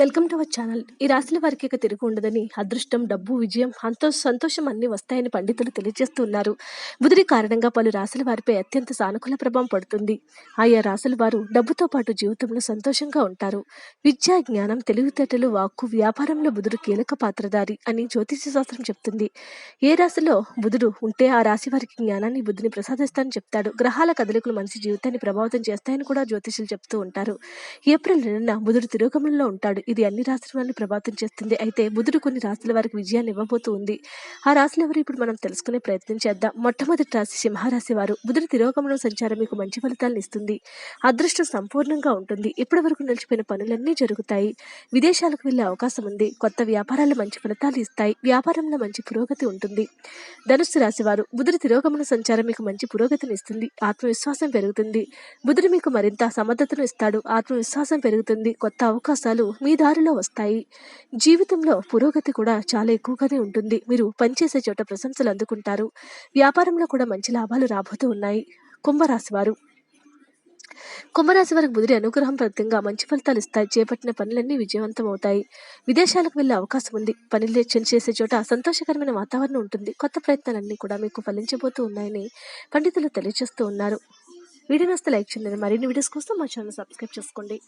Welcome to our channel ఈ రాశుల వారికి ఇక తిరుగు ఉండదని అదృష్టం డబ్బు విజయం అంతో సంతోషం అన్ని వస్తాయని పండితులు తెలియజేస్తున్నారు. బుధుడి కారణంగా పలు రాశుల వారిపై అత్యంత సానుకూల ప్రభావం పడుతుంది. ఆయా రాశుల వారు డబ్బుతో పాటు జీవితంలో సంతోషంగా ఉంటారు. విద్యా జ్ఞానం తెలివితేటలు వాక్కు వ్యాపారంలో బుధుడు కీలక పాత్రధారి అని జ్యోతిష శాస్త్రం చెప్తుంది. ఏ రాశిలో బుధుడు ఉంటే ఆ రాశి వారికి జ్ఞానాన్ని బుద్ధిని ప్రసాదిస్తానని చెప్తాడు. గ్రహాల కదలికలు మనిషి జీవితాన్ని ప్రభావితం చేస్తాయని కూడా జ్యోతిషులు చెప్తూ ఉంటారు. ఏప్రిల్ రెండున బుధుడు తిరుగుగమనంలో ఉంటాడు. ఇది అన్ని రాశుల వారిని ప్రభావితం చేస్తుంది. అయితే బుధుడు కొన్ని రాశుల వారికి విజయాన్ని ఇవ్వబోతూ ఉంది. ఆ రాశులు ఎవరు? ఇప్పుడు మనం తెలుసుకునే ప్రయత్నం చేద్దాం. మొట్టమొదటి రాశి సింహరాశి వారు. బుధుడు తిరోగమనం సంచారం మీకు మంచి ఫలితాలను ఇస్తుంది. అదృష్టం సంపూర్ణంగా ఉంటుంది. ఇప్పటి వరకు నిలిచిపోయిన పనులన్నీ జరుగుతాయి. విదేశాలకు వెళ్ళే అవకాశం ఉంది. కొత్త వ్యాపారాలు మంచి ఫలితాలు ఇస్తాయి. వ్యాపారంలో మంచి పురోగతి ఉంటుంది. ధనుస్సు రాశి వారు. బుధుడి తిరోగమన సంచారం మీకు మంచి పురోగతిని ఇస్తుంది. ఆత్మవిశ్వాసం పెరుగుతుంది. బుధుడు మీకు మరింత సమర్థతను ఇస్తాడు. ఆత్మవిశ్వాసం పెరుగుతుంది. కొత్త అవకాశాలు మీ దారిలో వస్తాయి. జీవితంలో పురోగతి కూడా చాలా ఎక్కువగానే ఉంటుంది. మీరు పనిచేసే చోట ప్రశంసలు అందుకుంటారు. వ్యాపారంలో కూడా మంచి లాభాలు రాబోతూ ఉన్నాయి. కుంభరాశి వారు. కుంభరాశి వారికి బుధుడి అనుగ్రహం ప్రత్యంగా మంచి ఫలితాలు ఇస్తాయి. చేపట్టిన పనులన్నీ విజయవంతం అవుతాయి. విదేశాలకు వెళ్ళే అవకాశం ఉంది. పనులు చేసే చోట సంతోషకరమైన వాతావరణం ఉంటుంది. కొత్త ప్రయత్నాలన్నీ కూడా మీకు ఫలించబోతూ ఉన్నాయని పండితులు తెలియజేస్తూ ఉన్నారు. వీడియో నస్తే లైక్ చేయండి. మరిన్ని వీడియోస్ కోసం మా ఛానల్ సబ్స్క్రైబ్ చేసుకోండి.